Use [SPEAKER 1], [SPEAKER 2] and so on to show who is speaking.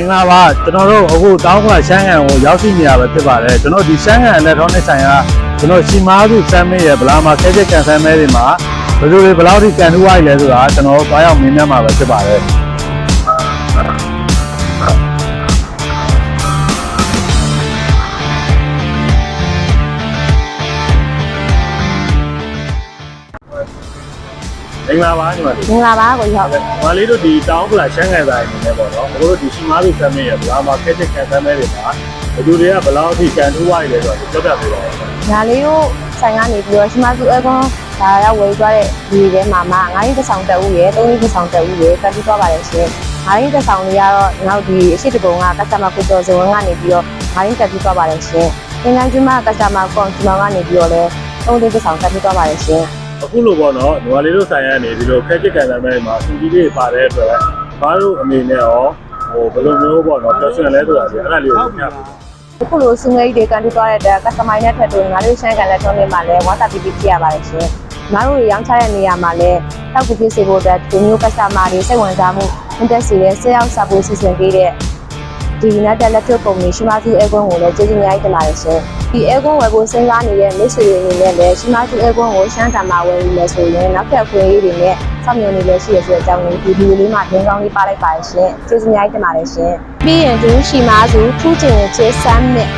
[SPEAKER 1] င်္ဂလာပါကျွန်တော်တို့အခုတောင်းခွာရှမ်းကန်ကိုရောက်ရှိနေရပဲဖြစ်ပါတယ်ကျွန်တော်ဒီရှမ်းကန် electronic ဆိုင်ကကျွန်တော်ရှီမားစုစမ်းမေးရဗလာမှာခဲချက်ကန်ဆမ်းမဲတွေမှာဘယ်လိုတွေဘယ်လောက်ထိကန်ထူးဝိုက်လဲဆိုတာကျွန်တော်တို့တွားရောက်မင်းများမှာပဲဖြစ်ပါတယ် မင်္ဂလာပါညီမလေး
[SPEAKER 2] မင်္ဂလာပါကိုရောက်။
[SPEAKER 1] မာလေးတို့ဒီတောင်းပလာရှမ်းကန်ဆိုင်နေနေပေါ့နော်။ဘိုးတို့ဒီရှိမားစုဆမ်းမေးရဗလာမှာခဲချက်ကန်ဆမ်းမဲတွေမှာဘယ်သူတွေကဘယ်လောက်ထိကန်ထူးဝိုက်လဲဆိုတော့ပြောပြပေးပါဦး။
[SPEAKER 2] ညာလေးတို့ဆိုင်ကနေပြီးတော့ရှမစုအဲကွန်ဒါရောက်ဝယ်သွားတဲ့ဒီထဲမှာမှ9ရင်းတစ်ဆောင်တက်ဦးရယ်3ရင်းတစ်ဆောင်တက်ဦးရယ်တက်ပြီးသွားပါတယ်ရှင်9ရင်းတစ်ဆောင်လေးကတော့နောက်ဒီအရှိတကုံကကစတမာကိုကျော်စုံကနေပြီးတော့9ရင်းတက်ပြီးသွားပါတယ်ရှင်သင်္ကန်းကျွမကစတမာကွန်ကျွမကနေပြီးတော့လဲ3ရင်းတစ်ဆောင်တက်ပြီးသွားပါတယ်ရှင်
[SPEAKER 1] အခုလိုပေါ့နော်ညီမလေးတို့ဆိုင်ရနေဒီလိုခက်ချစ်ကန်ဆမ်းမဲတွေမှာစီကြီးလေးပါတဲ့အတွက်ဘာလို့အနေနဲ့ရောဟိုဘယ်လိုမျိုးပေါ့နော်ပြောစင်လဲဆိုတာဒီအဲ့ဒါလေးကိုပြပြပါ
[SPEAKER 2] အခုလိုစုငယ်တွေကန်တူသွားတဲ့အတွက်ကစတမိုင်းနဲ့ထက်တူငါတို့ရှမ်းကန်လက်ထုံးတွေမှာလဲဝါတာပီပီဖြစ်ရပါတယ်ရှင်ငါတို့ရောင်းချတဲ့နေရာမှာလဲတောက်ကူဖြစ်စေဖို့အတွက်ဒီမျိုးကစတမာတွေစိတ်ဝင်စားမှုအင်တက်စီရဲ့ဆက်ရောက်စာဖို့စီစဉ်ပေးတဲ့ဒီ United Electric Company ရှိမစုအဲကွန်းကိုလည်းကျေးဇူးအများကြီးတင်ပါတယ်ရှင် ဒီအဲကွန်းဝယ်ဖို့စဉ်းစားနေတဲ့မိတ်ဆွေတွေအနေနဲ့လည်းရှိမစုအဲကွန်းကိုရှမ်းတံမှာဝယ်ယူလဲဆိုရင်နောက်ထပ်အခွင့်အရေးတွေနဲ့စောင့်မျှော်နေလဲရှိရဆိုတဲ့အကြောင်းကိုဒီဗီဒီယိုလေးမှာဒင်းကောင်းလေးပါလိုက်ပါရှင်ကျေးဇူးအများကြီးတင်ပါတယ်ရှင်ပြီးရင်ဒီရှိမစုထူးချင်ချေစမ်းနဲ့